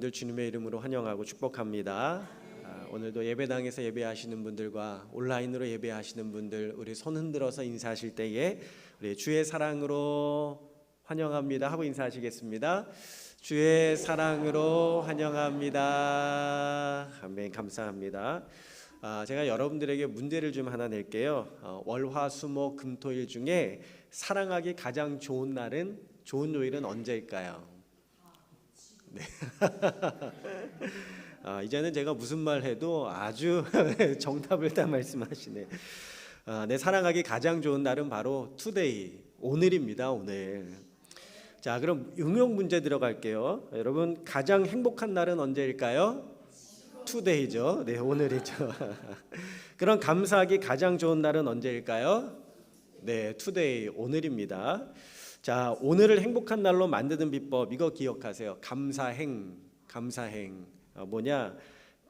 늘 주님의 이름으로 환영하고 축복합니다. 아, 오늘도 예배당에서 예배하시는 분들과 온라인으로 예배하시는 분들 우리 손 흔들어서 인사하실 때에 우리 주의 사랑으로 환영합니다 하고 인사하시겠습니다. 주의 사랑으로 환영합니다. 아멘 감사합니다. 아, 제가 여러분들에게 문제를 좀 하나 낼게요. 어, 월화수목 금토일 중에 사랑하기 가장 좋은 날은 좋은 요일은 언제일까요? 아, 이제는 제가 무슨 말 해도 아주 정답을 다 말씀하시네. 아, 내 사랑하기 가장 좋은 날은 바로 투데이 오늘입니다. 오늘. 자, 그럼 응용 문제 들어갈게요. 여러분 가장 행복한 날은 언제일까요? 투데이죠. 네, 오늘이죠. 그럼 감사하기 가장 좋은 날은 언제일까요? 네, 투데이 오늘입니다. 자, 오늘을 행복한 날로 만드는 비법 이거 기억하세요. 감사행, 감사행 어, 뭐냐?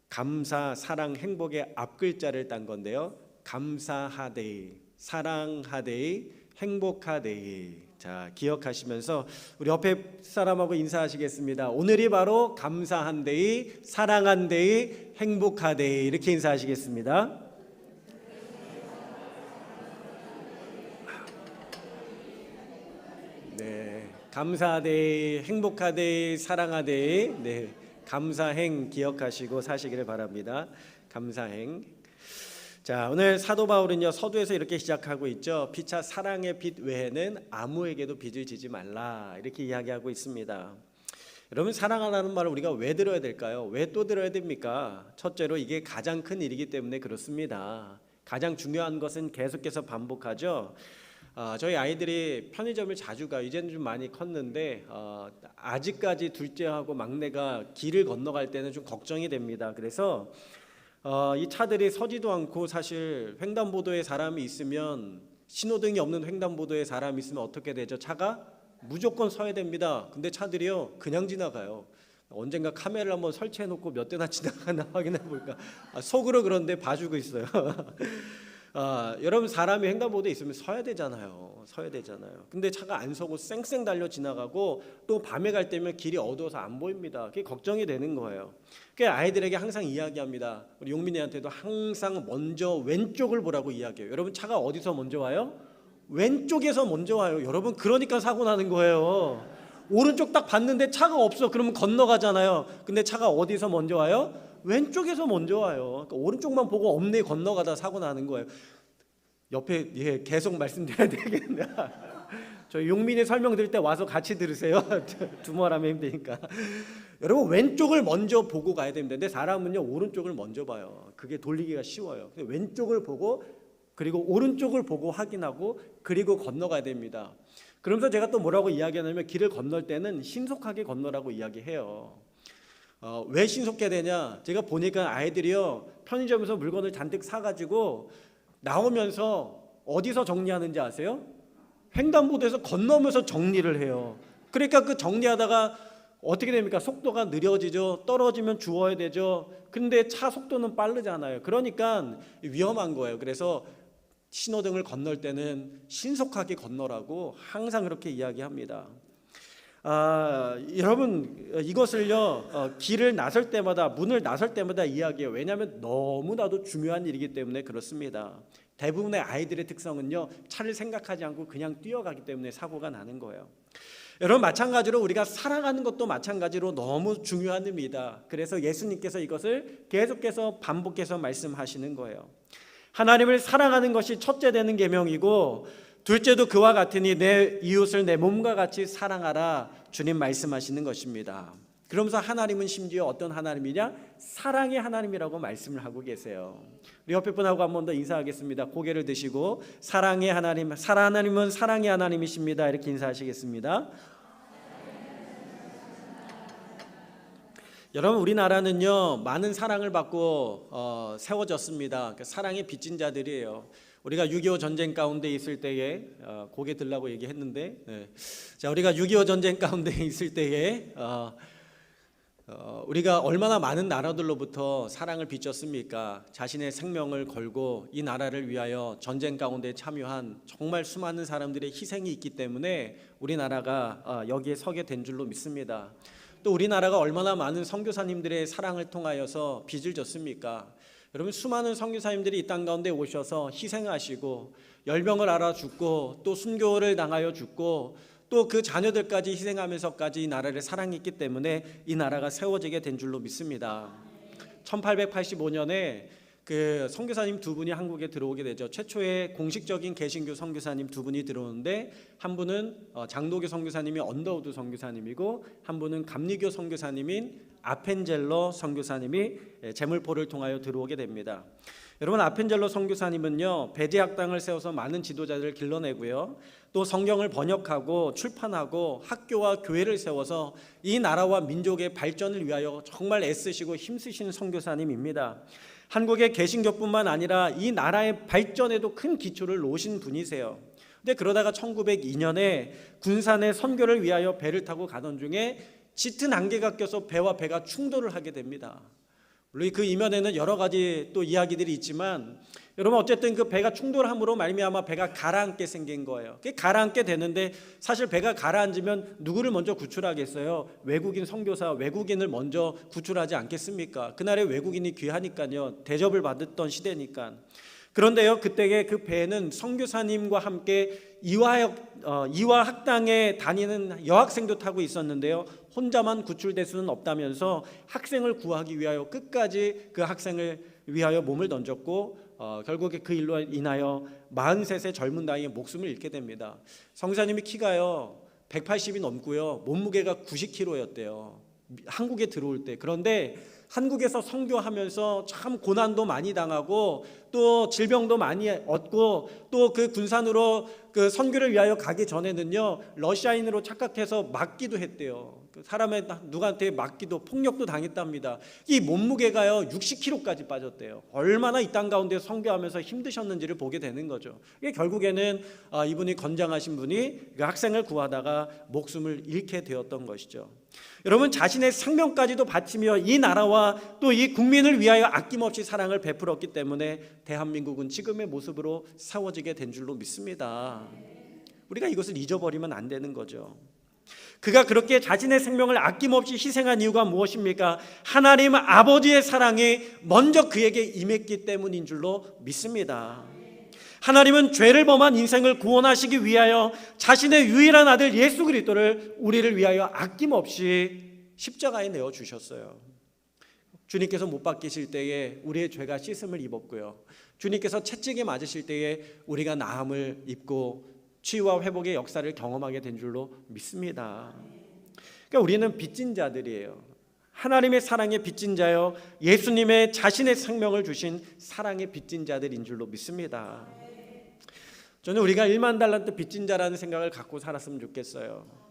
감사, 사랑, 행복의 앞 글자를 딴 건데요. 감사하데이, 사랑하데이, 행복하데이. 자, 기억하시면서 우리 옆에 사람하고 인사하시겠습니다. 오늘이 바로 감사한 데이, 사랑한 데이, 행복하데이 이렇게 인사하시겠습니다. 네, 감사데이, 행복하데이, 사랑하데이, 네, 감사행 기억하시고 사시기를 바랍니다. 감사행. 자, 오늘 사도 바울은요 서두에서 이렇게 시작하고 있죠. 피차 사랑의 빛 외에는 아무에게도 빚을 지지 말라 이렇게 이야기하고 있습니다. 여러분 사랑하라는 말을 우리가 왜 들어야 될까요? 왜 또 들어야 됩니까? 첫째로 이게 가장 큰 일이기 때문에 그렇습니다. 가장 중요한 것은 계속해서 반복하죠. 어, 저희 아이들이 편의점을 자주 가. 이제는 좀 많이 컸는데 어, 아직까지 둘째하고 막내가 길을 건너갈 때는 좀 걱정이 됩니다. 그래서 어, 이 차들이 서지도 않고 사실 횡단보도에 사람이 있으면 신호등이 없는 횡단보도에 사람이 있으면 어떻게 되죠? 차가 무조건 서야 됩니다. 근데 차들이요 그냥 지나가요. 언젠가 카메라를 한번 설치해 놓고 몇 대나 지나가나 확인해 볼까. 아, 속으로 그런데 봐주고 있어요. 아, 여러분 사람이 횡단보도에 있으면 서야 되잖아요. 서야 되잖아요. 근데 차가 안 서고 쌩쌩 달려 지나가고 또 밤에 갈 때면 길이 어두워서 안 보입니다. 그게 걱정이 되는 거예요. 그 아이들에게 항상 이야기합니다. 우리 용민이한테도 항상 먼저 왼쪽을 보라고 이야기해요. 여러분 차가 어디서 먼저 와요? 왼쪽에서 먼저 와요. 여러분 그러니까 사고 나는 거예요. 오른쪽 딱 봤는데 차가 없어. 그러면 건너가잖아요. 근데 차가 어디서 먼저 와요? 왼쪽에서 먼저 와요. 그러니까 오른쪽만 보고 없네 건너가다 사고 나는 거예요. 옆에 예, 계속 말씀드려야 되겠네. 저 용민이 설명 드릴 때 와서 같이 들으세요. 두말하면 힘드니까. 여러분 왼쪽을 먼저 보고 가야 됩니다. 근데 사람은요 오른쪽을 먼저 봐요. 그게 돌리기가 쉬워요. 왼쪽을 보고 그리고 오른쪽을 보고 확인하고 그리고 건너가야 됩니다. 그러면서 제가 또 뭐라고 이야기하냐면 길을 건널 때는 신속하게 건너라고 이야기해요. 어, 왜 신속해야 되냐? 제가 보니까 아이들이요 편의점에서 물건을 잔뜩 사가지고 나오면서 어디서 정리하는지 아세요? 횡단보도에서 건너면서 정리를 해요. 그러니까 그 정리하다가 어떻게 됩니까? 속도가 느려지죠. 떨어지면 주워야 되죠. 근데 차 속도는 빠르잖아요. 그러니까 위험한 거예요. 그래서 신호등을 건널 때는 신속하게 건너라고 항상 그렇게 이야기합니다. 아, 여러분 이것을요 어, 길을 나설 때마다 문을 나설 때마다 이야기해요. 왜냐하면 너무나도 중요한 일이기 때문에 그렇습니다. 대부분의 아이들의 특성은요 차를 생각하지 않고 그냥 뛰어가기 때문에 사고가 나는 거예요. 여러분 마찬가지로 우리가 살아가는 것도 마찬가지로 너무 중요한 의미다. 그래서 예수님께서 이것을 계속해서 반복해서 말씀하시는 거예요. 하나님을 사랑하는 것이 첫째 되는 계명이고 둘째도 그와 같으니 내 이웃을 내 몸과 같이 사랑하라 주님 말씀하시는 것입니다. 그러면서 하나님은 심지어 어떤 하나님이냐? 사랑의 하나님이라고 말씀을 하고 계세요. 우리 옆에 분하고 한 번 더 인사하겠습니다. 고개를 드시고 사랑의 하나님, 사랑 하나님은 사랑의 하나님이십니다. 이렇게 인사하시겠습니다. 여러분 우리나라는요 많은 사랑을 받고 어, 세워졌습니다. 그 사랑의 빚진 자들이에요. 우리가 6.25 전쟁 가운데 있을 때에 어, 고개 들라고 얘기했는데, 네. 자 우리가 6.25 전쟁 가운데 있을 때에 어, 어, 우리가 얼마나 많은 나라들로부터 사랑을 빚졌습니까? 자신의 생명을 걸고 이 나라를 위하여 전쟁 가운데 참여한 정말 수많은 사람들의 희생이 있기 때문에 우리나라가 어, 여기에 서게 된 줄로 믿습니다. 또 우리나라가 얼마나 많은 선교사님들의 사랑을 통하여서 빚을 졌습니까? 여러분 수많은 선교사님들이 이 땅 가운데 오셔서 희생하시고 열병을 알아 죽고 또 순교를 당하여 죽고 또 그 자녀들까지 희생하면서까지 이 나라를 사랑했기 때문에 이 나라가 세워지게 된 줄로 믿습니다. 1885년에 그 선교사님 두 분이 한국에 들어오게 되죠. 최초의 공식적인 개신교 선교사님 두 분이 들어오는데 한 분은 어, 장로교 선교사님이 언더우드 선교사님이고 한 분은 감리교 선교사님인 아펜젤러 선교사님이 예, 제물포를 통하여 들어오게 됩니다. 여러분 아펜젤러 선교사님은요 배제학당을 세워서 많은 지도자들을 길러내고요 또 성경을 번역하고 출판하고 학교와 교회를 세워서 이 나라와 민족의 발전을 위하여 정말 애쓰시고 힘쓰신 선교사님입니다. 한국의 개신교뿐만 아니라 이 나라의 발전에도 큰 기초를 놓으신 분이세요. 근데 그러다가 1902년에 군산에 선교를 위하여 배를 타고 가던 중에 짙은 안개가 껴서 배와 배가 충돌을 하게 됩니다. 물론 그 이면에는 여러 가지 또 이야기들이 있지만 여러분 어쨌든 그 배가 충돌함으로 말미암아 배가 가라앉게 생긴 거예요. 그게 가라앉게 되는데 사실 배가 가라앉으면 누구를 먼저 구출하겠어요? 외국인 선교사 외국인을 먼저 구출하지 않겠습니까? 그날에 외국인이 귀하니까요. 대접을 받았던 시대니까. 그런데요 그때의 그 배는 선교사님과 함께 이화역 어, 이화 학당에 다니는 여학생도 타고 있었는데요 혼자만 구출될 수는 없다면서 학생을 구하기 위하여 끝까지 그 학생을 위하여 몸을 던졌고 어, 결국에 그 일로 인하여 43세 젊은 나이에 목숨을 잃게 됩니다. 성사님이 키가요 180이 넘고요 몸무게가 90kg였대요. 한국에 들어올 때 그런데 한국에서 선교하면서 참 고난도 많이 당하고 또 질병도 많이 얻고 또 그 군산으로 그 선교를 위하여 가기 전에는요 러시아인으로 착각해서 맞기도 했대요. 그 사람의 누구한테 맞기도 폭력도 당했답니다. 이 몸무게가요 60kg까지 빠졌대요. 얼마나 이 땅 가운데 선교하면서 힘드셨는지를 보게 되는 거죠. 이게 결국에는 아, 이분이 건장하신 분이 그 학생을 구하다가 목숨을 잃게 되었던 것이죠. 여러분 자신의 생명까지도 바치며 이 나라와 또 이 국민을 위하여 아낌없이 사랑을 베풀었기 때문에 대한민국은 지금의 모습으로 세워지게 된 줄로 믿습니다. 우리가 이것을 잊어버리면 안 되는 거죠. 그가 그렇게 자신의 생명을 아낌없이 희생한 이유가 무엇입니까? 하나님 아버지의 사랑이 먼저 그에게 임했기 때문인 줄로 믿습니다. 하나님은 죄를 범한 인생을 구원하시기 위하여 자신의 유일한 아들 예수 그리스도를 우리를 위하여 아낌없이 십자가에 내어 주셨어요. 주님께서 못 박히실 때에 우리의 죄가 씻음을 입었고요. 주님께서 채찍에 맞으실 때에 우리가 나음을 입고 치유와 회복의 역사를 경험하게 된 줄로 믿습니다. 그러니까 우리는 빚진 자들이에요. 하나님의 사랑의 빚진 자요 예수님의 자신의 생명을 주신 사랑의 빚진 자들인 줄로 믿습니다. 저는 우리가 1만 달란트 빚진 자라는 생각을 갖고 살았으면 좋겠어요.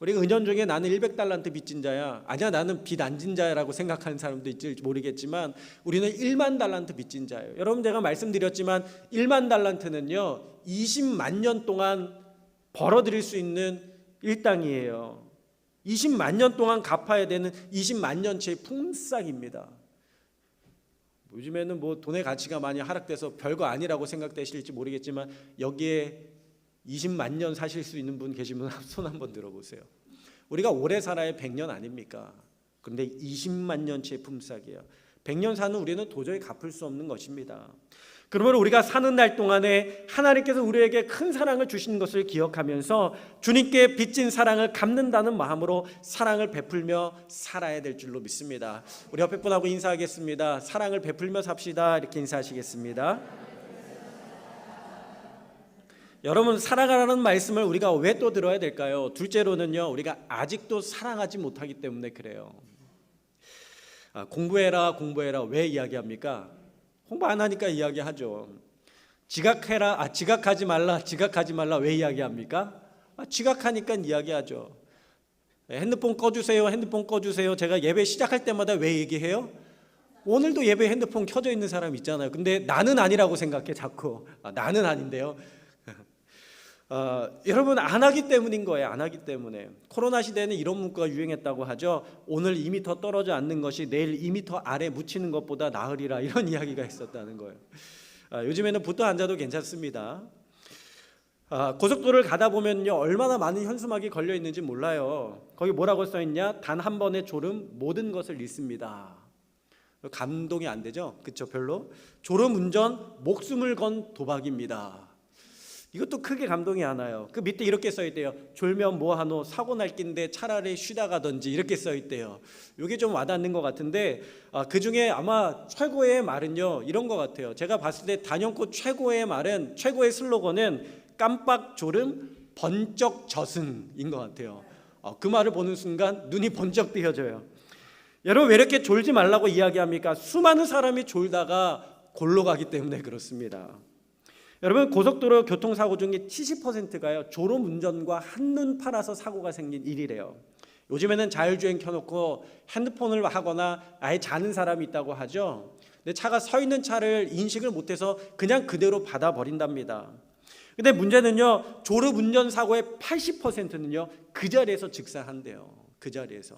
우리가 은연 중에 나는 100달란트 빚진 자야. 아니야 나는 빚 안 진 자라고 생각하는 사람도 있을지 모르겠지만 우리는 1만 달란트 빚진 자예요. 여러분 제가 말씀드렸지만 1만 달란트는요. 20만 년 동안 벌어들일 수 있는 일당이에요. 20만 년 동안 갚아야 되는 20만 년치의 품삯입니다. 요즘에는 뭐 돈의 가치가 많이 하락돼서 별거 아니라고 생각되실지 모르겠지만 여기에 20만 년 사실 수 있는 분 계시면 손 한번 들어보세요. 우리가 오래 살아야 100년 아닙니까? 그런데 20만 년치의 품삯이에요. 100년 사는 우리는 도저히 갚을 수 없는 것입니다. 그러므로 우리가 사는 날 동안에 하나님께서 우리에게 큰 사랑을 주신 것을 기억하면서 주님께 빚진 사랑을 갚는다는 마음으로 사랑을 베풀며 살아야 될 줄로 믿습니다. 우리 옆에 분하고 인사하겠습니다. 사랑을 베풀며 삽시다. 이렇게 인사하시겠습니다. 여러분 사랑하라는 말씀을 우리가 왜 또 들어야 될까요? 둘째로는요 우리가 아직도 사랑하지 못하기 때문에 그래요. 아, 공부해라 공부해라 왜 이야기합니까? 공부 안 하니까 이야기하죠. 지각해라 아 지각하지 말라 지각하지 말라 왜 이야기합니까? 아, 지각하니까 이야기하죠. 핸드폰 꺼주세요 핸드폰 꺼주세요 제가 예배 시작할 때마다 왜 얘기해요? 오늘도 예배 핸드폰 켜져 있는 사람 있잖아요. 근데 나는 아니라고 생각해 자꾸 아, 나는 아닌데요. 어, 여러분 안 하기 때문인 거예요. 안 하기 때문에 코로나 시대에는 이런 문구가 유행했다고 하죠. 오늘 2미터 떨어져 앉는 것이 내일 2미터 아래 묻히는 것보다 나으리라 이런 이야기가 있었다는 거예요. 아, 요즘에는 붙어 앉아도 괜찮습니다. 아, 고속도로를 가다 보면요 얼마나 많은 현수막이 걸려 있는지 몰라요. 거기 뭐라고 써 있냐? 단 한 번의 졸음 모든 것을 잃습니다. 감동이 안 되죠? 그쵸 별로. 졸음 운전 목숨을 건 도박입니다. 이것도 크게 감동이 안 와요. 그 밑에 이렇게 써 있대요. 졸면 뭐하노 사고 날 낀데 차라리 쉬다 가든지 이렇게 써 있대요. 이게 좀 와닿는 것 같은데 아, 그 중에 아마 최고의 말은요 이런 것 같아요. 제가 봤을 때 단연코 최고의 말은 최고의 슬로건은 깜빡 졸음 번쩍 저승인 것 같아요. 어, 그 말을 보는 순간 눈이 번쩍 뜨여져요. 여러분 왜 이렇게 졸지 말라고 이야기합니까? 수많은 사람이 졸다가 골로 가기 때문에 그렇습니다. 여러분 고속도로 교통사고 중에 70%가요 졸음 운전과 한눈 팔아서 사고가 생긴 일이래요. 요즘에는 자율주행 켜놓고 핸드폰을 하거나 아예 자는 사람이 있다고 하죠. 근데 차가 서 있는 차를 인식을 못해서 그냥 그대로 받아 버린답니다. 근데 문제는요 졸음 운전 사고의 80%는요 그 자리에서 즉사한대요. 그 자리에서.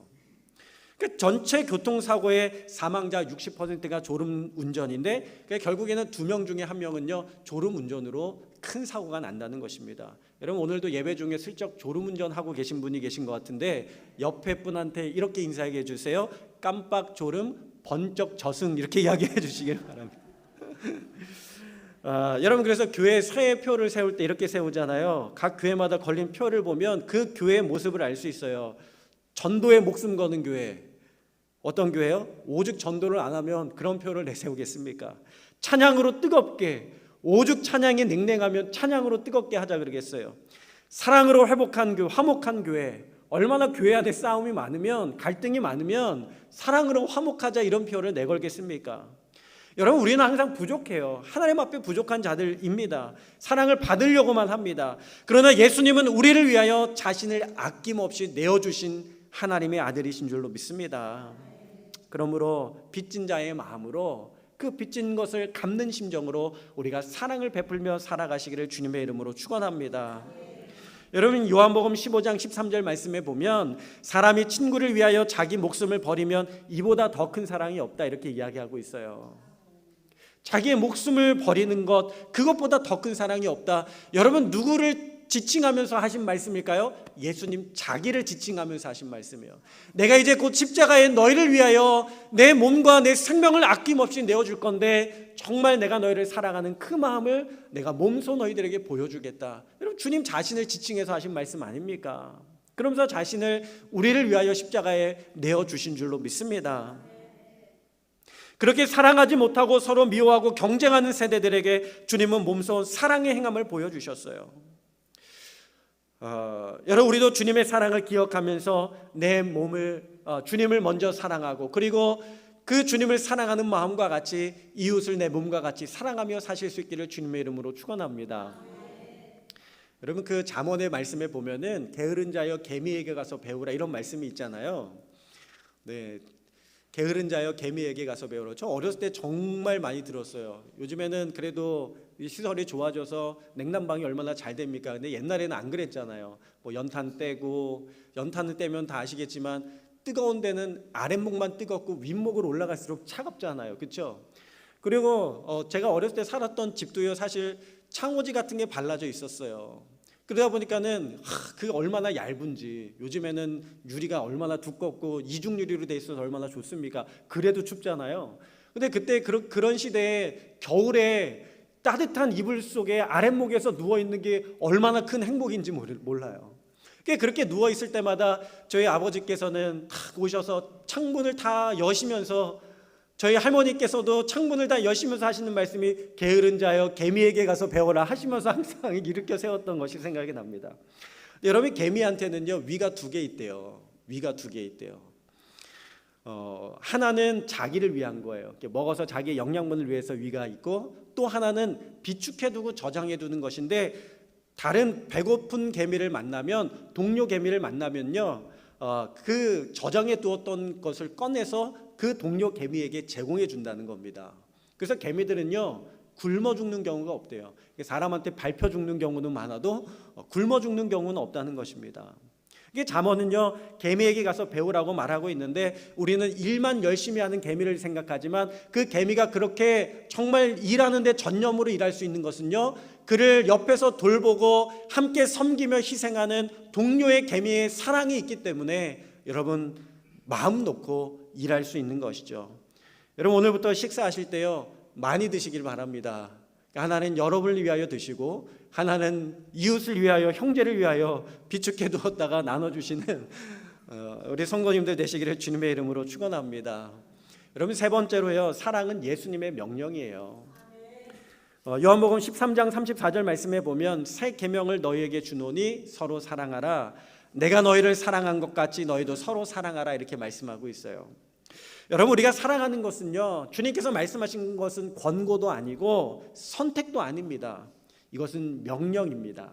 그 전체 교통사고의 사망자 60%가 졸음 운전인데 그러니까 결국에는 두 명 중에 한 명은요 졸음 운전으로 큰 사고가 난다는 것입니다. 여러분 오늘도 예배 중에 슬쩍 졸음 운전하고 계신 분이 계신 것 같은데 옆에 분한테 이렇게 인사해 주세요. 깜빡 졸음 번쩍 저승 이렇게 이야기해 주시길 바랍니다. 아, 여러분 그래서 교회 세표를 세울 때 이렇게 세우잖아요. 각 교회마다 걸린 표를 보면 그 교회의 모습을 알 수 있어요. 전도에 목숨 거는 교회. 어떤 교회요? 오직 전도를 안 하면 그런 표를 내세우겠습니까? 찬양으로 뜨겁게 오죽 찬양이 냉랭하면 찬양으로 뜨겁게 하자 그러겠어요. 사랑으로 회복한 교회, 화목한 교회. 얼마나 교회 안에 싸움이 많으면 갈등이 많으면 사랑으로 화목하자 이런 표를 내걸겠습니까? 여러분 우리는 항상 부족해요. 하나님 앞에 부족한 자들입니다. 사랑을 받으려고만 합니다. 그러나 예수님은 우리를 위하여 자신을 아낌없이 내어 주신 하나님의 아들이신 줄로 믿습니다. 그러므로 빚진 자의 마음으로 그 빚진 것을 갚는 심정으로 우리가 사랑을 베풀며 살아가시기를 주님의 이름으로 축원합니다. 여러분 요한복음 15장 13절 말씀에 보면 사람이 친구를 위하여 자기 목숨을 버리면 이보다 더 큰 사랑이 없다 이렇게 이야기하고 있어요. 자기의 목숨을 버리는 것 그것보다 더 큰 사랑이 없다. 여러분 누구를 지칭하면서 하신 말씀일까요? 예수님 자기를 지칭하면서 하신 말씀이에요. 내가 이제 곧 십자가에 너희를 위하여 내 몸과 내 생명을 아낌없이 내어줄 건데 정말 내가 너희를 사랑하는 그 마음을 내가 몸소 너희들에게 보여주겠다. 여러분 주님 자신을 지칭해서 하신 말씀 아닙니까? 그러면서 자신을 우리를 위하여 십자가에 내어 주신 줄로 믿습니다. 그렇게 사랑하지 못하고 서로 미워하고 경쟁하는 세대들에게 주님은 몸소 사랑의 행함을 보여주셨어요. 어, 여러분 우리도 주님의 사랑을 기억하면서 내 몸을 어, 주님을 먼저 사랑하고 그리고 그 주님을 사랑하는 마음과 같이 이웃을 내 몸과 같이 사랑하며 사실 수 있기를 주님의 이름으로 축원합니다. 여러분 그 잠언의 말씀에 보면은 게으른 자여 개미에게 가서 배우라 이런 말씀이 있잖아요. 네, 게으른 자여 개미에게 가서 배우라. 저 어렸을 때 정말 많이 들었어요. 요즘에는 그래도 시설이 좋아져서 냉난방이 얼마나 잘 됩니까? 근데 옛날에는 안 그랬잖아요. 뭐 연탄 떼고 연탄을 떼면 다 아시겠지만 뜨거운 데는 아랫목만 뜨겁고 윗목으로 올라갈수록 차갑잖아요. 그렇죠? 그리고 어 제가 어렸을 때 살았던 집도요 사실 창호지 같은 게 발라져 있었어요. 그러다 보니까는 하, 그 얼마나 얇은지 요즘에는 유리가 얼마나 두껍고 이중 유리로 돼 있어서 얼마나 좋습니까? 그래도 춥잖아요. 근데 그때 그런 시대에 겨울에 따뜻한 이불 속에 아랫목에서 누워 있는 게 얼마나 큰 행복인지 몰라요. 그렇게 누워 있을 때마다 저희 아버지께서는 탁 오셔서 창문을 다 여시면서 저희 할머니께서도 창문을 다 여시면서 하시는 말씀이 게으른 자여 개미에게 가서 배워라 하시면서 항상 일으켜 세웠던 것이 생각이 납니다. 여러분 개미한테는요 위가 두 개 있대요. 위가 두 개 있대요. 어, 하나는 자기를 위한 거예요. 먹어서 자기의 영양분을 위해서 위가 있고 또 하나는 비축해 두고 저장해 두는 것인데 다른 배고픈 개미를 만나면 동료 개미를 만나면요. 어, 그 저장해 두었던 것을 꺼내서 그 동료 개미에게 제공해 준다는 겁니다. 그래서 개미들은요. 굶어 죽는 경우가 없대요. 사람한테 밟혀 죽는 경우는 많아도 어, 굶어 죽는 경우는 없다는 것입니다. 이게 잠언은요 개미에게 가서 배우라고 말하고 있는데 우리는 일만 열심히 하는 개미를 생각하지만 그 개미가 그렇게 정말 일하는데 전념으로 일할 수 있는 것은요 그를 옆에서 돌보고 함께 섬기며 희생하는 동료의 개미의 사랑이 있기 때문에 여러분 마음 놓고 일할 수 있는 것이죠. 여러분 오늘부터 식사하실 때요 많이 드시길 바랍니다. 하나는 여러분을 위하여 드시고 하나는 이웃을 위하여 형제를 위하여 비축해 두었다가 나눠 주시는 어, 우리 성도님들 되시기를 주님의 이름으로 축원합니다. 여러분 세 번째로요 사랑은 예수님의 명령이에요. 어, 요한복음 13장 34절 말씀에 보면 새 계명을 너희에게 주노니 서로 사랑하라. 내가 너희를 사랑한 것 같이 너희도 서로 사랑하라 이렇게 말씀하고 있어요. 여러분 우리가 사랑하는 것은요 주님께서 말씀하신 것은 권고도 아니고 선택도 아닙니다. 이것은 명령입니다.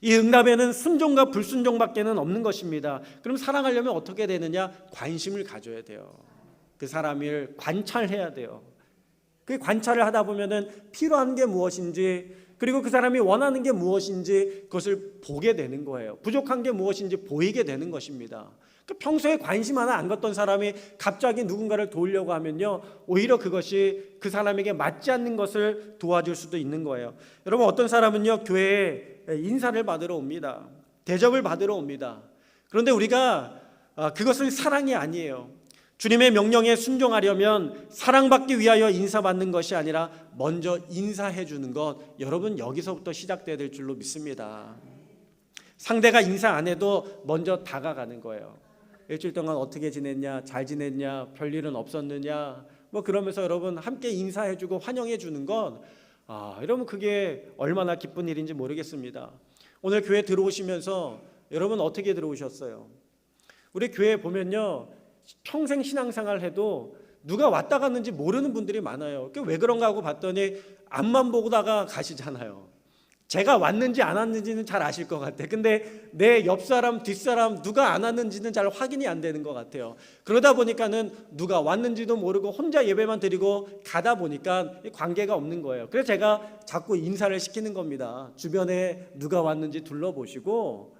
이 응답에는 순종과 불순종밖에는 없는 것입니다. 그럼 사랑하려면 어떻게 되느냐? 관심을 가져야 돼요. 그 사람을 관찰해야 돼요. 그 관찰을 하다 보면은 필요한 게 무엇인지 그리고 그 사람이 원하는 게 무엇인지 그것을 보게 되는 거예요. 부족한 게 무엇인지 보이게 되는 것입니다. 그 평소에 관심 하나 안 갖던 사람이 갑자기 누군가를 도우려고 하면요. 오히려 그것이 그 사람에게 맞지 않는 것을 도와줄 수도 있는 거예요. 여러분 어떤 사람은요. 교회에 인사를 받으러 옵니다. 대접을 받으러 옵니다. 그런데 우리가 아, 그것은 사랑이 아니에요. 주님의 명령에 순종하려면 사랑받기 위하여 인사받는 것이 아니라 먼저 인사해 주는 것 여러분 여기서부터 시작돼야 될 줄로 믿습니다. 상대가 인사 안 해도 먼저 다가가는 거예요. 일주일 동안 어떻게 지냈냐, 잘 지냈냐, 별일은 없었느냐, 뭐 그러면서 여러분 함께 인사해 주고 환영해 주는 건 아, 여러분 그게 얼마나 기쁜 일인지 모르겠습니다. 오늘 교회 들어오시면서 여러분 어떻게 들어오셨어요? 우리 교회 보면요. 평생 신앙생활 해도 누가 왔다 갔는지 모르는 분들이 많아요. 그게 왜 그런가 하고 봤더니 앞만 보다가 가시잖아요. 제가 왔는지 안 왔는지는 잘 아실 것 같아. 근데 내 옆 사람, 뒷 사람 누가 안 왔는지는 잘 확인이 안 되는 것 같아요. 그러다 보니까는 누가 왔는지도 모르고 혼자 예배만 드리고 가다 보니까 관계가 없는 거예요. 그래서 제가 자꾸 인사를 시키는 겁니다. 주변에 누가 왔는지 둘러보시고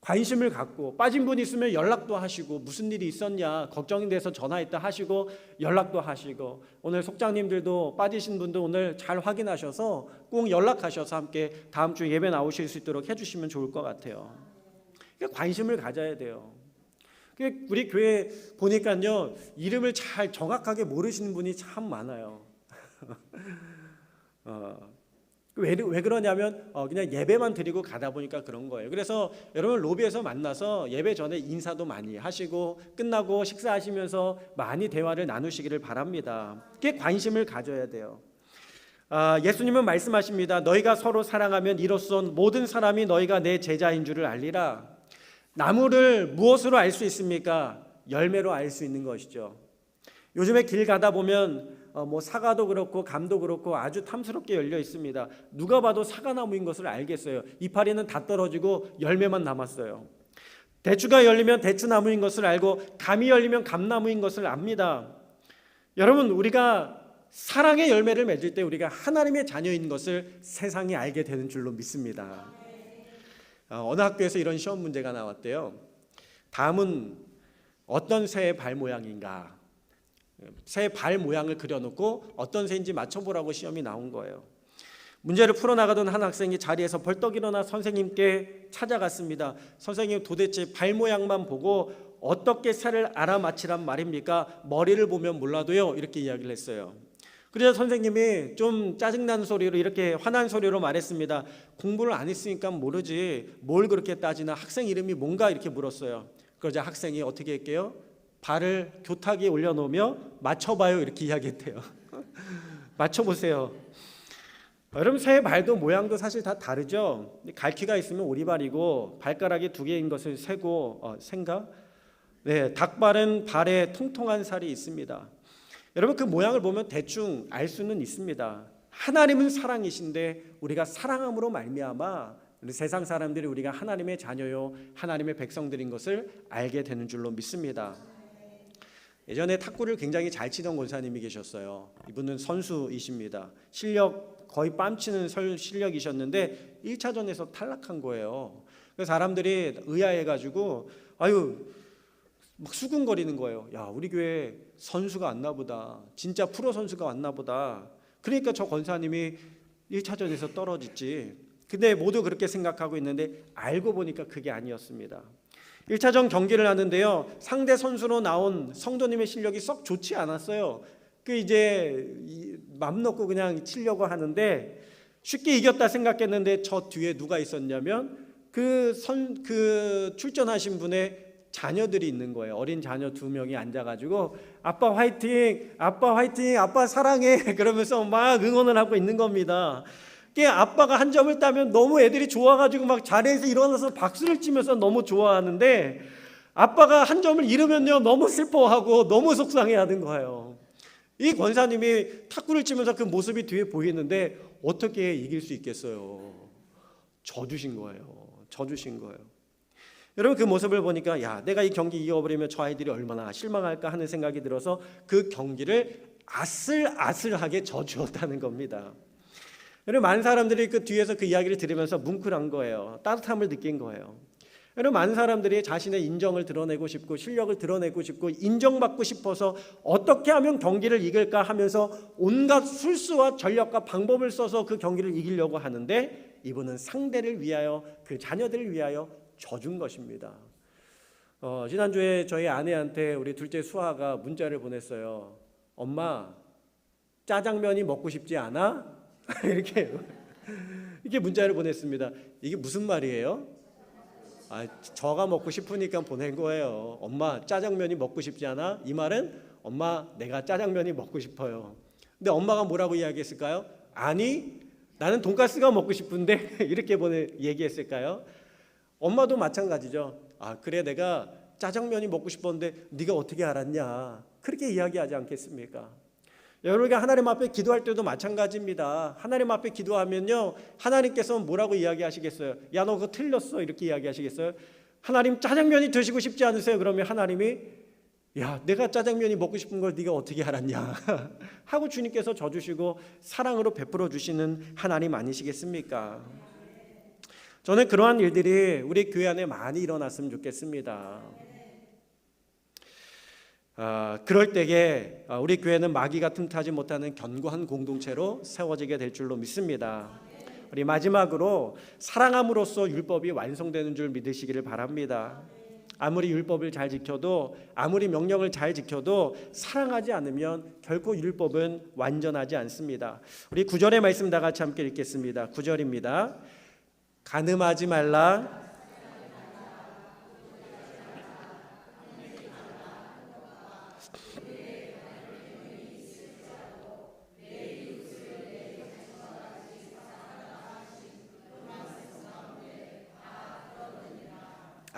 관심을 갖고 빠진 분 있으면 연락도 하시고 무슨 일이 있었냐 걱정이 돼서 전화했다 하시고 연락도 하시고 오늘 속장님들도 빠지신 분도 오늘 잘 확인하셔서 꼭 연락하셔서 함께 다음 주 예배 나오실 수 있도록 해주시면 좋을 것 같아요. 그러니까 관심을 가져야 돼요. 우리 교회 보니까요 이름을 잘 정확하게 모르시는 분이 참 많아요. 어, 왜, 왜 그러냐면 어, 그냥 예배만 드리고 가다 보니까 그런 거예요. 그래서 여러분 로비에서 만나서 예배 전에 인사도 많이 하시고 끝나고 식사하시면서 많이 대화를 나누시기를 바랍니다. 그게 관심을 가져야 돼요. 아, 예수님은 말씀하십니다. 너희가 서로 사랑하면 이로써 모든 사람이 너희가 내 제자인 줄을 알리라. 나무를 무엇으로 알 수 있습니까? 열매로 알 수 있는 것이죠. 요즘에 길 가다 보면 어, 뭐 사과도 그렇고 감도 그렇고 아주 탐스럽게 열려 있습니다. 누가 봐도 사과나무인 것을 알겠어요. 이파리는 다 떨어지고 열매만 남았어요. 대추가 열리면 대추나무인 것을 알고 감이 열리면 감나무인 것을 압니다. 여러분 우리가 사랑의 열매를 맺을 때 우리가 하나님의 자녀인 것을 세상이 알게 되는 줄로 믿습니다. 어, 어느 학교에서 이런 시험 문제가 나왔대요. 다음은 어떤 새의 발 모양인가? 새 발 모양을 그려놓고 어떤 새인지 맞춰보라고 시험이 나온 거예요. 문제를 풀어나가던 한 학생이 자리에서 벌떡 일어나 선생님께 찾아갔습니다. 선생님 도대체 발 모양만 보고 어떻게 새를 알아맞히란 말입니까? 머리를 보면 몰라도요. 이렇게 이야기를 했어요. 그래서 선생님이 좀 짜증나는 소리로 이렇게 화난 소리로 말했습니다. 공부를 안 했으니까 모르지 뭘 그렇게 따지나 학생 이름이 뭔가 이렇게 물었어요. 그러자 학생이 어떻게 할게요? 발을 교탁에 올려놓으며 맞춰봐요 이렇게 이야기했대요. 맞춰보세요. 여러분 새의 발도 모양도 사실 다 다르죠. 갈퀴가 있으면 오리발이고 발가락이 두 개인 것을 세고 어, 생가. 네, 닭발은 발에 통통한 살이 있습니다. 여러분 그 모양을 보면 대충 알 수는 있습니다. 하나님은 사랑이신데 우리가 사랑함으로 말미암아 세상 사람들이 우리가 하나님의 자녀요 하나님의 백성들인 것을 알게 되는 줄로 믿습니다. 예전에 탁구를 굉장히 잘 치던 권사님이 계셨어요. 이분은 선수이십니다. 실력 거의 뺨치는 실력이셨는데 1차전에서 탈락한 거예요. 그래서 사람들이 의아해가지고 아유 막 수군거리는 거예요. 야 우리 교회 선수가 왔나 보다. 진짜 프로 선수가 왔나 보다. 그러니까 저 권사님이 1차전에서 떨어지지. 근데 모두 그렇게 생각하고 있는데 알고 보니까 그게 아니었습니다. 1차전 경기를 하는데요. 상대 선수로 나온 성도님의 실력이 썩 좋지 않았어요. 그 이제 이- 맘 놓고 그냥 치려고 하는데 쉽게 이겼다 생각했는데 저 뒤에 누가 있었냐면 그선그 출전하신 분의 자녀들이 있는 거예요. 어린 자녀 두 명이 앉아가지고 아빠 화이팅, 아빠 화이팅, 아빠 사랑해 그러면서 막 응원을 하고 있는 겁니다. 그 아빠가 한 점을 따면 너무 애들이 좋아가지고 막 자리에서 일어나서 박수를 치면서 너무 좋아하는데 아빠가 한 점을 잃으면요 너무 슬퍼하고 너무 속상해하는 거예요. 이 권사님이 탁구를 치면서 그 모습이 뒤에 보이는데 어떻게 이길 수 있겠어요? 져주신 거예요. 져주신 거예요. 여러분 그 모습을 보니까 야 내가 이 경기 이겨버리면 저 아이들이 얼마나 실망할까 하는 생각이 들어서 그 경기를 아슬아슬하게 져주었다는 겁니다. 여러분 많은 사람들이 그 뒤에서 그 이야기를 들으면서 뭉클한 거예요. 따뜻함을 느낀 거예요. 여러분 많은 사람들이 자신의 인정을 드러내고 싶고 실력을 드러내고 싶고 인정받고 싶어서 어떻게 하면 경기를 이길까 하면서 온갖 술수와 전력과 방법을 써서 그 경기를 이기려고 하는데 이분은 상대를 위하여 그 자녀들을 위하여 져준 것입니다. 어, 지난주에 저희 아내한테 우리 둘째 수아가 문자를 보냈어요. 엄마 짜장면이 먹고 싶지 않아? 이렇게 이렇게 문자를 보냈습니다. 이게 무슨 말이에요? 아, 저가 먹고 싶으니까 보낸 거예요. 엄마 짜장면이 먹고 싶지 않아? 이 말은 엄마 내가 짜장면이 먹고 싶어요. 근데 엄마가 뭐라고 이야기했을까요? 아니 나는 돈가스가 먹고 싶은데 이렇게 보내 얘기했을까요? 엄마도 마찬가지죠. 아 그래 내가 짜장면이 먹고 싶었는데 네가 어떻게 알았냐? 그렇게 이야기하지 않겠습니까? 여러분가 하나님 앞에 기도할 때도 마찬가지입니다. 하나님 앞에 기도하면요, 하나님께서 뭐라고 이야기하시겠어요? 야, 너 그거 틀렸어. 이렇게 이야기하시겠어요? 하나님 짜장면이 드시고 싶지 않으세요? 그러면 하나님이 야, 내가 짜장면이 먹고 싶은 걸 네가 어떻게 알았냐? 하고 주님께서 져주시고 사랑으로 베풀어 주시는 하나님 아니시겠습니까? 저는 그러한 일들이 우리 교회 안에 많이 일어났으면 좋겠습니다. 아, 그럴 때에 아, 우리 교회는 마귀가 틈타지 못하는 견고한 공동체로 세워지게 될 줄로 믿습니다. 우리 마지막으로 사랑함으로써 율법이 완성되는 줄 믿으시기를 바랍니다. 아무리 율법을 잘 지켜도 아무리 명령을 잘 지켜도 사랑하지 않으면 결코 율법은 완전하지 않습니다. 우리 구절의 말씀 다 같이 함께 읽겠습니다. 구절입니다. 가늠하지 말라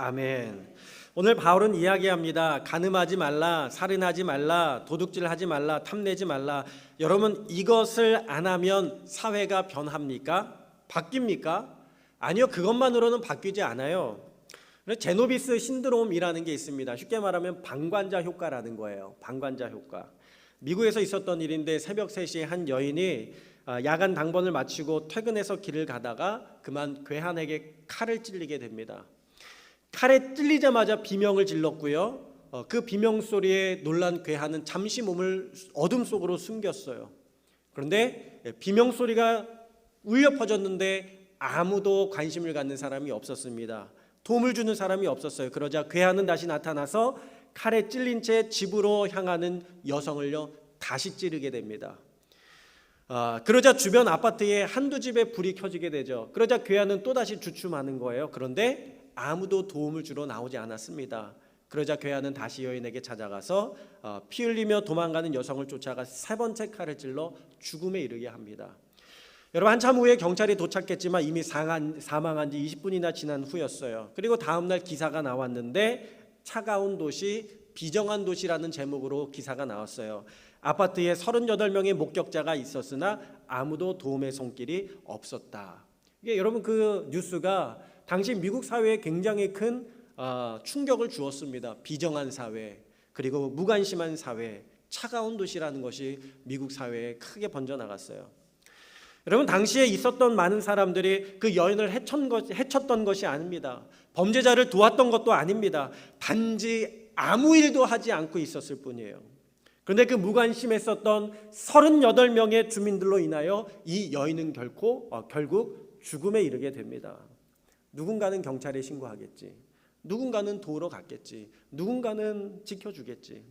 아멘. 오늘 바울은 이야기합니다. 가늠하지 말라, 살인하지 말라, 도둑질하지 말라, 탐내지 말라. 여러분 이것을 안 하면 사회가 변합니까? 바뀝니까? 아니요, 그것만으로는 바뀌지 않아요. 제노비스 신드롬이라는 게 있습니다. 쉽게 말하면 방관자 효과라는 거예요. 방관자 효과. 미국에서 있었던 일인데 새벽 3시에 한 여인이 아, 야간 당번을 마치고 퇴근해서 길을 가다가 그만 괴한에게 칼을 찔리게 됩니다. 칼에 찔리자마자 비명을 질렀고요. 어, 그 비명 소리에 놀란 괴한은 잠시 몸을 어둠 속으로 숨겼어요. 그런데 비명 소리가 울려 퍼졌는데 아무도 관심을 갖는 사람이 없었습니다. 도움을 주는 사람이 없었어요. 그러자 괴한은 다시 나타나서 칼에 찔린 채 집으로 향하는 여성을요 다시 찌르게 됩니다. 아, 그러자 주변 아파트에 한두 집에 불이 켜지게 되죠. 그러자 괴한은 또 다시 주춤하는 거예요. 그런데 아무도 도움을 주러 나오지 않았습니다. 그러자 괴한은 다시 여인에게 찾아가서 어, 피 흘리며 도망가는 여성을 쫓아가 세 번째 칼을 찔러 죽음에 이르게 합니다. 여러분 한참 후에 경찰이 도착했지만 이미 상한, 사망한 지 20분이나 지난 후였어요. 그리고 다음 날 기사가 나왔는데 차가운 도시 비정한 도시라는 제목으로 기사가 나왔어요. 아파트에 38명의 목격자가 있었으나 아무도 도움의 손길이 없었다. 이게 여러분 그 뉴스가 당시 미국 사회에 굉장히 큰 어, 충격을 주었습니다. 비정한 사회 그리고 무관심한 사회, 차가운 도시라는 것이 미국 사회에 크게 번져 나갔어요. 여러분 당시에 있었던 많은 사람들이 그 여인을 해쳤던, 것, 해쳤던 것이 아닙니다. 범죄자를 도왔던 것도 아닙니다. 단지 아무 일도 하지 않고 있었을 뿐이에요. 그런데 그 무관심했었던 38명의 주민들로 인하여 이 여인은 결코 어, 결국 죽음에 이르게 됩니다. 누군가는 경찰에 신고하겠지. 누군가는 도로 갔겠지. 누군가는 지켜주겠지.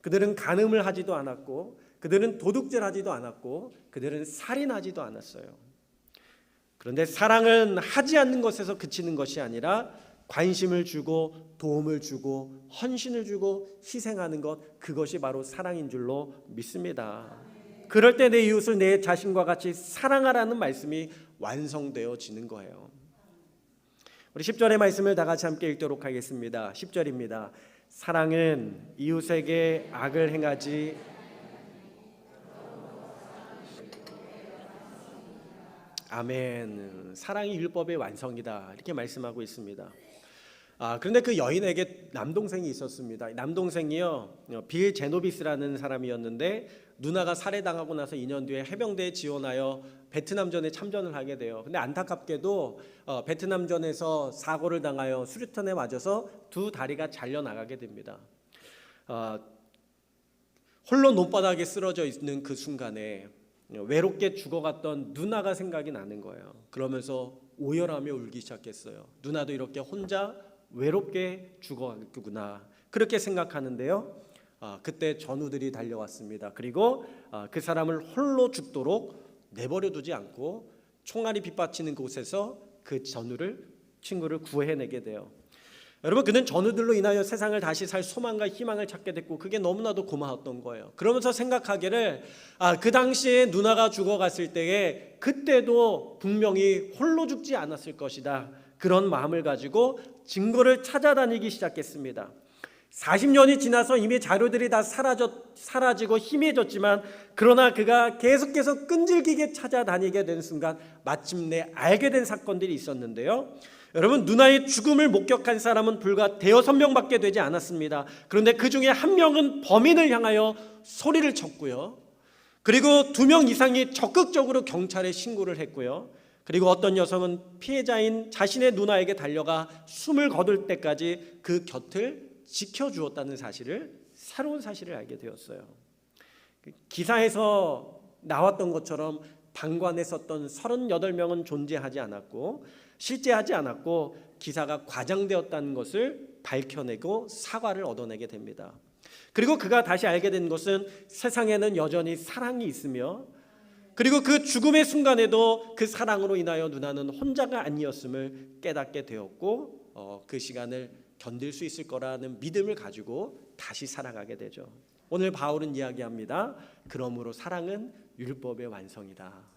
그들은 간음을 하지도 않았고 그들은 도둑질 하지도 않았고 그들은 살인하지도 않았어요. 그런데 사랑은 하지 않는 것에서 그치는 것이 아니라 관심을 주고 도움을 주고 헌신을 주고 희생하는 것 그것이 바로 사랑인 줄로 믿습니다. 그럴 때 내 이웃을 내 자신과 같이 사랑하라는 말씀이 완성되어지는 거예요. 우리 10절의 말씀을 다 같이 함께 읽도록 하겠습니다. 10절입니다. 사랑은 이웃에게 악을 행하지 아멘. 사랑이 율법의 완성이다. 이렇게 말씀하고 있습니다. 아, 그런데 그 여인에게 남동생이 있었습니다. 남동생이요. 어, 빌 제노비스라는 사람이었는데 누나가 살해당하고 나서 2년 뒤에 해병대에 지원하여 베트남전에 참전을 하게 돼요. 근데 안타깝게도 어, 베트남전에서 사고를 당하여 수류탄에 맞아서 두 다리가 잘려 나가게 됩니다. 어, 홀로 논바닥에 쓰러져 있는 그 순간에 외롭게 죽어갔던 누나가 생각이 나는 거예요. 그러면서 오열하며 울기 시작했어요. 누나도 이렇게 혼자 외롭게 죽어갔구나 그렇게 생각하는데요. 아, 그때 전우들이 달려왔습니다. 그리고 아, 그 사람을 홀로 죽도록 내버려 두지 않고 총알이 빗받치는 곳에서 그 전우를 친구를 구해내게 돼요. 여러분 그는 전우들로 인하여 세상을 다시 살 소망과 희망을 찾게 됐고 그게 너무나도 고마웠던 거예요. 그러면서 생각하기를 아, 그 당시에 누나가 죽어갔을 때에 그때도 분명히 홀로 죽지 않았을 것이다. 그런 마음을 가지고 증거를 찾아다니기 시작했습니다. 40년이 지나서 이미 자료들이 다 사라져, 사라지고 희미해졌지만 그러나 그가 계속해서 끈질기게 찾아다니게 된 순간 마침내 알게 된 사건들이 있었는데요. 여러분 누나의 죽음을 목격한 사람은 불과 대여섯 명밖에 되지 않았습니다. 그런데 그 중에 한 명은 범인을 향하여 소리를 쳤고요. 그리고 두 명 이상이 적극적으로 경찰에 신고를 했고요. 그리고 어떤 여성은 피해자인 자신의 누나에게 달려가 숨을 거둘 때까지 그 곁을 지켜주었다는 사실을 새로운 사실을 알게 되었어요. 기사에서 나왔던 것처럼 방관에 썼던 38명은 존재하지 않았고 실제하지 않았고 기사가 과장되었다는 것을 밝혀내고 사과를 얻어내게 됩니다. 그리고 그가 다시 알게 된 것은 세상에는 여전히 사랑이 있으며 그리고 그 죽음의 순간에도 그 사랑으로 인하여 누나는 혼자가 아니었음을 깨닫게 되었고 어, 그 시간을 견딜 수 있을 거라는 믿음을 가지고 다시 살아가게 되죠. 오늘 바울은 이야기합니다. 그러므로 사랑은 율법의 완성이다.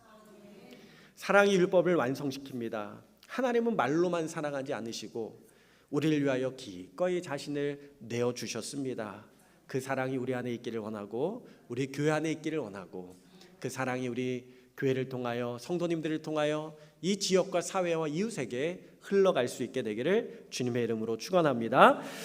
사랑이 율법을 완성시킵니다. 하나님은 말로만 사랑하지 않으시고 우리를 위하여 기꺼이 자신을 내어 주셨습니다. 그 사랑이 우리 안에 있기를 원하고 우리 교회 안에 있기를 원하고 그 사랑이 우리 교회를 통하여 성도님들을 통하여 이 지역과 사회와 이웃에게 흘러갈 수 있게 되기를 주님의 이름으로 축원합니다.